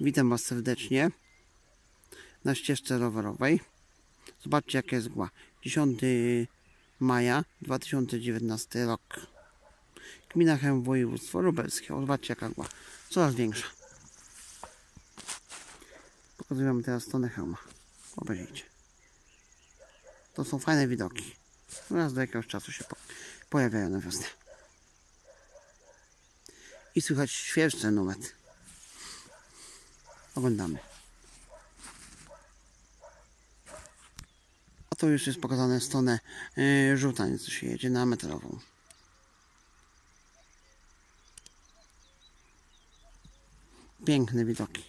Witam Was serdecznie na ścieżce rowerowej. Zobaczcie jaka jest mgła. 10 maja 2019 rok. Gmina Chełm, województwo lubelskie. Zobaczcie jaka mgła. Coraz większa. Pokazuję Wam teraz stronę hełma. Obejrzyjcie. To są fajne widoki. Raz do jakiegoś czasu się po pojawiają na wiosnę. I słychać świerszcze numet. Oglądamy. A tu już jest pokazane stronę yy, żółta, nieco się jedzie na metalową. Piękne widoki.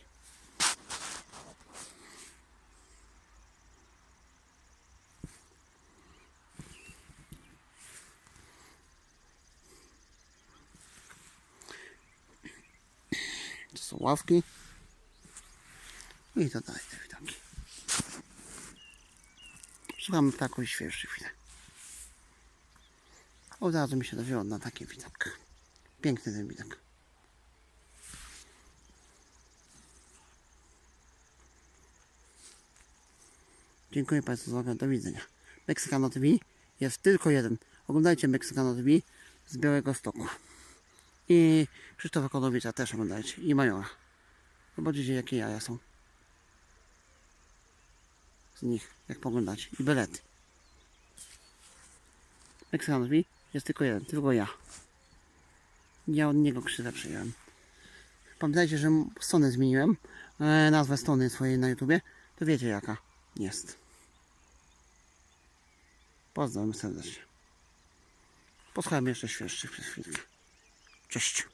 To są ławki. I to dalej te widoki. Słuchamy ptaków i świeżych chwilę. Od razu mi się dowiło na taki widok. Piękny ten widok. Dziękuję Państwu za uwagę. Do widzenia. Meksykano TV jest tylko jeden. Oglądajcie Meksykano TV z Białego Stoku. I Krzysztofa Kodowicza też oglądajcie. I Majora. Zobaczycie jakie jaja są. Z nich, jak poglądacie. I belety. Meksykano TV jest tylko jeden. Tylko ja. Ja od niego krzywę przyjąłem. Pamiętajcie, że stronę zmieniłem. E, nazwę strony swojej na YouTubie. To wiecie jaka jest. Pozdrawiam serdecznie. Posłuchajmy jeszcze świeższych przez chwilkę. Cześć.